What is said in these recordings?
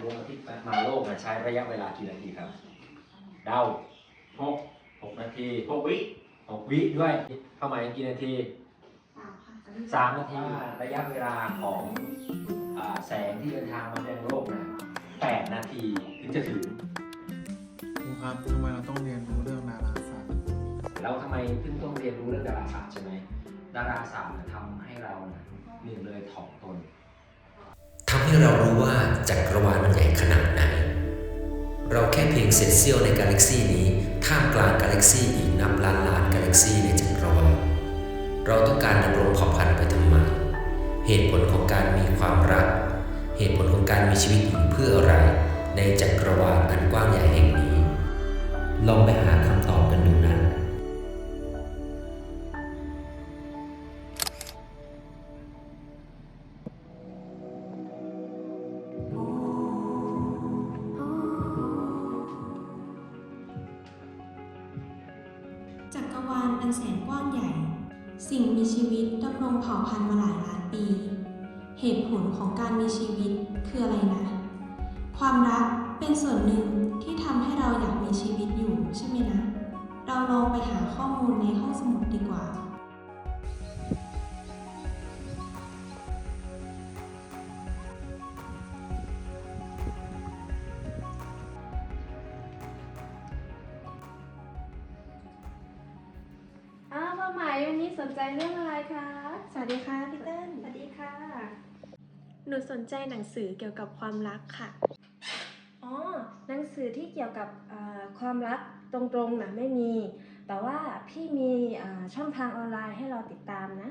ดวงอาทิตย์มาโลกเนี่ยใช้ระยะเวลากี่นาทีครับ เดาหกหกนาทีหกวิหกวิด้วยเข้ามากี่นาทีสามค่ะสามนาทีระยะเวลาของอ่าแสงที่เดินทางมายังโลกนะแปดนาทีถึงจะถึงครูครับทำไมเราต้องเรียนรู้เรื่องดาราศาสตร์แล้วทำไมถึงต้องเรียนรู้เรื่องดาราศาสตร์ใช่ไหมดาราศาสตร์เนี่ยทำให้เราเนี่ยหนึ่งเลยถ่อมตน ทำให้เรารู้ว่าจักรวาลมันใหญ่ขนาดไหน เราแค่เพียงเศษเสี้ยวในกาแล็กซีนี้ท่ามกลางกาแล็กซีอีกนับล้านล้านกาแล็กซีในจักรวาล เราต้องการดำรงเผ่าพันธุ์ไปทำไม เหตุผลของการมีความรัก เหตุผลของการมีชีวิตอยู่เพื่ออะไร ในจักรวาลอันกว้างใหญ่แห่งนี้ ลองไปหาค แสนกว้างใหญ่ สิ่งมีชีวิตดำรงเผ่าพันธุ์มาหลายล้านปี เหตุผลของการมีชีวิตคืออะไรนะ ความรักเป็นส่วนหนึ่งที่ทำให้เราอยากมีชีวิตอยู่ใช่ไหมนะ เราลองไปหาข้อมูลในห้องสมุดดีกว่า วป้าหมายวันนี้สนใจเรื่องอะไรคะ สวัสดีค่ะพี่เติ้ลสวัสดีค่ะ หนูสนใจหนังสือเกี่ยวกับความรักค่ะ อ๋อ หนังสือที่เกี่ยวกับเอ่อความรักตรงๆนะไม่มี แต่ว่าพี่มีเอ่อช่องทางออนไลน์ให้เราติดตามนะ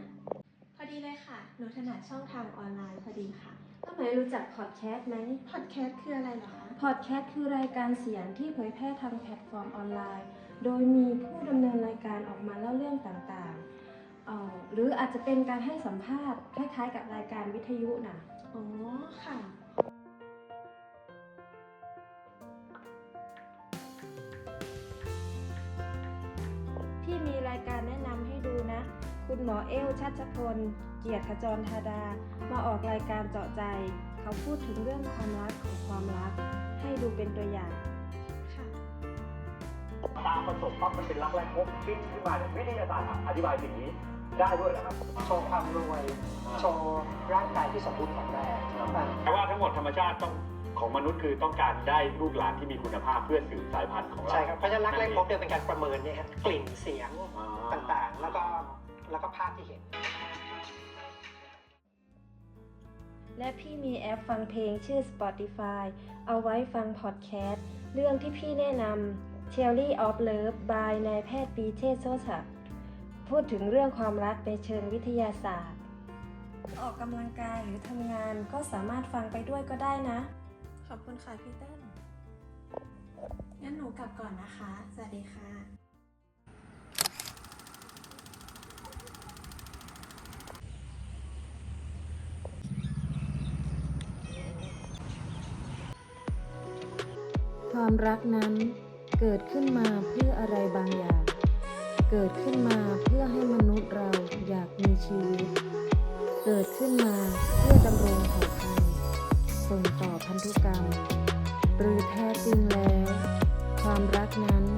พอดีเลยค่ะ หนูถนัดช่องทางออนไลน์พอดีค่ะป้าหมายรู้จักพอดแคสต์ไหมพอดแคสต์คืออะไรเหรอคะ พอดแคสต์คือรายการเสียงที่เผยแพร่ทางแพลตฟอร์มออนไลน์ โดยมีผู้ดำเนินรายการออกมาเล่าเรื่องต่างๆเอ่อหรืออาจจะเป็นการให้สัมภาษณ์คล้ายๆ กับรายการวิทยุนะอ๋อค่ะพี่มีรายการแนะนำให้ดูนะ คุณหมอเอลชัชพล เกียรติขจรธาดา มาออกรายการเจาะใจ เขาพูดถึงเรื่องความรักของความรัก ให้ดูเป็นตัวอย่างค่ะ ตามประสบปั๊บมันเป็นรักแรกพบคิดขึ้นมาเนี่ยวิทยาศาสตร์อธิบายสิ่งนี้ได้ด้วยเหรอครับโชว์ความรวยโชว์ร่างกายที่สมบูรณ์แข็งแรงอ่าแต่ว่าทั้งหมดธรรมชาติต้องของมนุษย์คือต้องการได้ลูกหลานที่มีคุณภาพเพื่อสืบสายพันธุ์ของเราใช่ครับเพราะฉะนั้นรักแรกพบเนี่ยเป็นการประเมินเนี่ยฮะกลิ่นเสียงอ่าต่างๆ แล้วก็แล้วก็ภาพที่เห็น และพี่มีแอปฟังเพลงชื่อ Spotify เอาไว้ฟังพอดแคสต์เรื่องที่พี่แนะนำ Theory of Love by นายแพทย์ปีเชษฐ์โซศักดิ์พูดถึงเรื่องความรักในเชิงวิทยาศาสตร์ ออกกำลังกายหรือทำงานก็สามารถฟังไปด้วยก็ได้นะ ขอบคุณค่ะพี่เติ้ลงั้นหนูกลับก่อนนะคะ สวัสดีค่ะความรักนั้น เกิดขึ้นมาเพื่ออะไรบางอย่าง เกิดขึ้นมาเพื่อให้มนุษย์เราอยากมีชีวิต เกิดขึ้นมาเพื่อดำรงเผ่าพันธุ์ส่งต่อพันธุกรรม หรือแท้จริงแล้ว ความรักนั้น